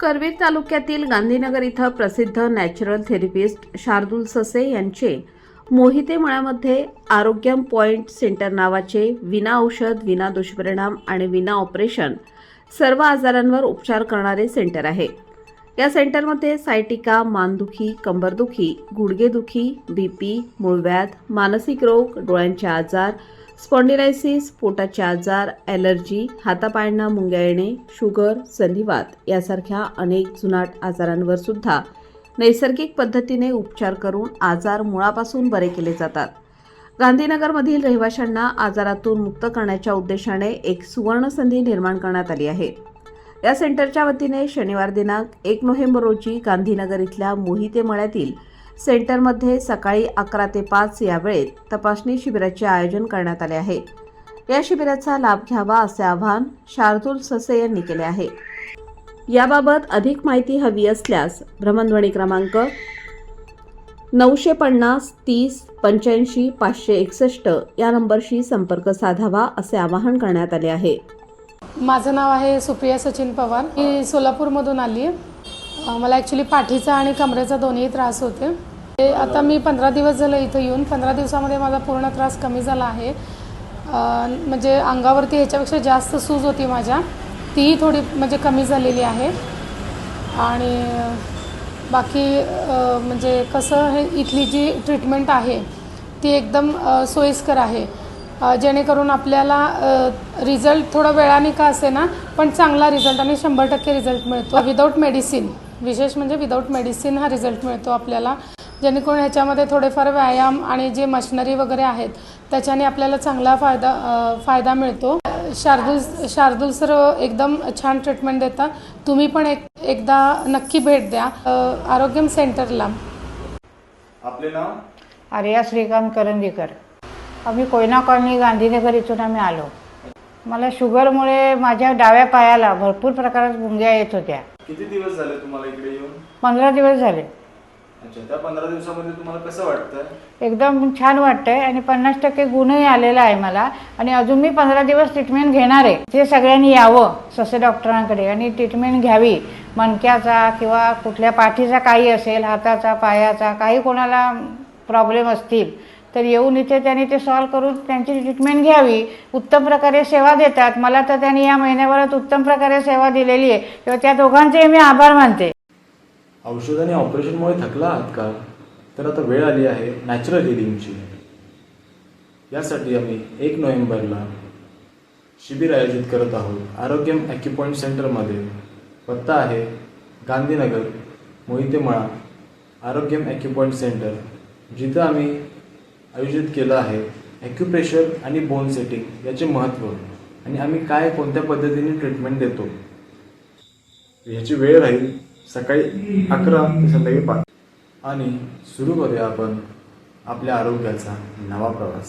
करवीर तालुक्यातील गांधीनगर इथं प्रसिद्ध नॅचरल थेरपिस्ट शार्दुल ससे यांचे मोहिते मळ्यामध्ये आरोग्यम पॉइंट सेंटर नावाचे विना औषध विना दुष्परिणाम आणि विना ऑपरेशन सर्व आजारांवर उपचार करणारे सेंटर आहे. या सेंटरमध्ये सायटिका मानदुखी कंबरदुखी गुडघेदुखी बी पी मूळव्याध मानसिक रोग डोळ्यांचे आजार स्पॉन्डिलायसिस पोटाचे आजार ॲलर्जी हातापायांना मुंग्या येणे शुगर संधिवात यासारख्या अनेक जुनाट आजारांवर सुद्धा नैसर्गिक पद्धतीने उपचार करून आजार मुळापासून बरे केले जातात. गांधीनगरमधील रहिवाशांना आजारातून मुक्त करण्याच्या उद्देशाने एक सुवर्ण संधी निर्माण करण्यात आली आहे. या सेंटरच्या वतीने शनिवार दिनांक एक नोव्हेंबर रोजी गांधीनगर इथल्या मोहिते मळ्यातील सेंटरमध्ये सकाळी अकरा ते पाच या वेळेत तपासणी शिबिराचे आयोजन करण्यात आले आहे. या शिबिराचा लाभ घ्यावा असे आवाहन शार्दूल ससे यांनी केले आहे. याबाबत अधिक माहिती हवी असल्यास भ्रमणध्वनी क्रमांक नऊशे पन्नास तीस पंच्याऐंशी पाचशे एकसष्ट या नंबरशी संपर्क साधावा असे आवाहन करण्यात आले आहे. माझं नाव आहे सुप्रिया सचिन पवार. मी सोलापूरमधून आली आहे. मला ॲक्च्युली पाठीचा आणि कमरेचा दोन्ही त्रास होते. ते आता मी पंधरा दिवस झालं इथं येऊन पंधरा दिवसामध्ये माझा पूर्ण त्रास कमी झाला आहे. म्हणजे अंगावरती ह्याच्यापेक्षा जास्त सूज होती माझ्या. तीही थोडी म्हणजे कमी झालेली आहे. आणि बाकी म्हणजे कसं हे इथली जी ट्रीटमेंट आहे ती एकदम सोयीस्कर आहे. जेणेकरून आपल्याला रिझल्ट थोडा वेळाने का असे ना पण चांगला रिझल्ट आणि शंभर टक्के रिझल्ट मिळतो. विदाऊट मेडिसिन विशेष म्हणजे विदाऊट मेडिसिन हा रिझल्ट मिळतो आपल्याला. जेणेकरून ह्याच्यामध्ये थोडेफार व्यायाम आणि जे मशिनरी वगैरे आहेत त्याच्याने आपल्याला चांगला फायदा फायदा मिळतो. शार्दूल शार्दूल सर एकदम छान ट्रीटमेंट देतात. तुम्ही पण एक एकदा नक्की भेट द्या. आरोग्यम सेंटरला आपले नाव? आर्या श्रीकांत करंदीकर. आम्ही कोयना कॉलनी गांधीनगर इथून आम्ही आलो. मला शुगरमुळे माझ्या डाव्या पायाला भरपूर प्रकारात मुंग्या येत होत्या. किती दिवस झाले तुम्हाला इकडे येऊन? पंधरा दिवस झाले. अच्छा त्या पंधरा दिवसामध्ये तुम्हाला कसं वाटतंय? एकदम छान वाटतंय आणि पन्नास टक्के गुणही आलेला आहे मला. आणि अजून मी पंधरा दिवस ट्रीटमेंट घेणार आहे. ते सगळ्यांनी यावं ससे डॉक्टरांकडे आणि ट्रीटमेंट घ्यावी. मणक्याचा किंवा कुठल्या पाठीचा काही असेल हाताचा पायाचा काही कोणाला प्रॉब्लेम असतील तर येऊन इथे त्यांनी ते सॉल्व करून त्यांची ट्रीटमेंट घ्यावी. उत्तम प्रकारे सेवा देतात. मला तर त्यांनी या महिन्याभरात उत्तम प्रकारे सेवा दिलेली आहे. किंवा त्या दोघांचे मी आभार मानते. औषध आणि ऑपरेशनमुळे थकला आहात का? तर आता वेळ आली आहे नॅचरल हिलिंगची यासाठी आम्ही एक नोव्हेंबरला शिबिर आयोजित करत आहोत. आरोग्यम ॲक्युपॉईंट सेंटरमध्ये पत्ता आहे गांधीनगर मोहितेमळा आरोग्यम ॲक्युपॉईंट सेंटर जिथं आम्ही आयोजित केलं आहे. ॲक्युप्रेशर आणि बोन सेटिंग याचे महत्त्व आणि आम्ही काय कोणत्या पद्धतीने ट्रीटमेंट देतो. याची वेळ राहील सकाळी अकरा ते संध्याकाळी पाच. आणि सुरू करूया आपण आपल्या आरोग्याचा नवा प्रवास.